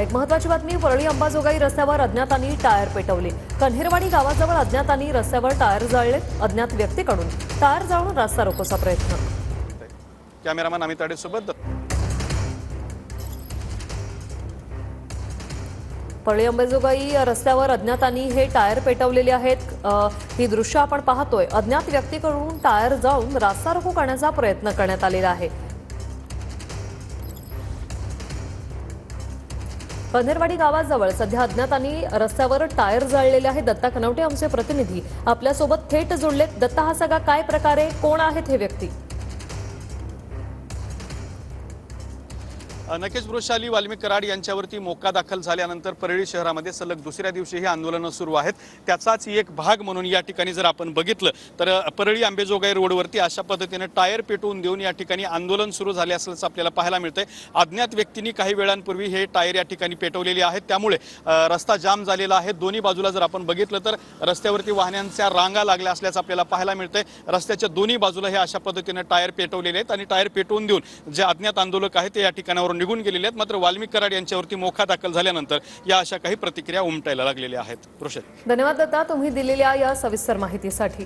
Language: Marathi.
एक महत्वाची बातमी परळी अंबाजोगाई रस्त्यावर अज्ञातांनी टायर पेटवले. कन्हेरवाडी गावाजवळ अज्ञातांनी रस्त्यावर टायर जाळले. अज्ञात व्यक्तीकडून टायर जाळून रस्ता रोकोचा प्रयत्न. कॅमेरामॅन अमित सोबत परळी अंबाजोगाई रस्त्यावर अज्ञातांनी हे टायर पेटवलेले आहेत. ही दृश्य आपण पाहतोय. अज्ञात व्यक्तीकडून टायर जाळून रास्ता रोको करण्याचा प्रयत्न करण्यात आलेला आहे. पनेरवाडी गावाजवळ सध्या अज्ञातांनी रस्त्यावर टायर जाळलेले आहेत. दत्ता कनवटे आमचे प्रतिनिधी. आपल्यासोबत थेट जोडलेत दत्ता हा सगळा काय प्रकारे? कोण आहेत हे व्यक्ती? नक्कीच वृषाली वाल्मिक कराड यांच्यावरती मोका दाखल झाल्यानंतर परळी शहरामध्ये सलग दुसऱ्या दिवशी ही आंदोलनं सुरू आहेत. त्याचाच एक भाग म्हणून या ठिकाणी जर आपण बघितलं तर परळी आंबेजोगाई रोडवरती अशा पद्धतीने टायर पेटवून देऊन या ठिकाणी आंदोलन सुरू झाले असल्याचं आपल्याला पाहायला मिळतंय. अज्ञात व्यक्तींनी काही वेळांपूर्वी हे टायर या ठिकाणी पेटवलेले आहेत. त्यामुळे रस्ता जाम झालेला आहे. दोन्ही बाजूला जर आपण बघितलं तर रस्त्यावरती वाहनांच्या रांगा लागल्या असल्याचं आपल्याला पाहायला मिळतंय. रस्त्याच्या दोन्ही बाजूला हे अशा पद्धतीने टायर पेटवलेले आहेत आणि टायर पेटवून देऊन जे अज्ञात आंदोलक आहेत ते या ठिकाणावरून निघून गेलेले आहेत. मात्र वाल्मिक कराड यांच्यावरती मोखा दाखल झाल्यानंतर या अशा काही प्रतिक्रिया उमटायला लागलेल्या आहेत. ऋषभ धन्यवाद दत्ता तुम्ही दिलेल्या या सविस्तर माहितीसाठी.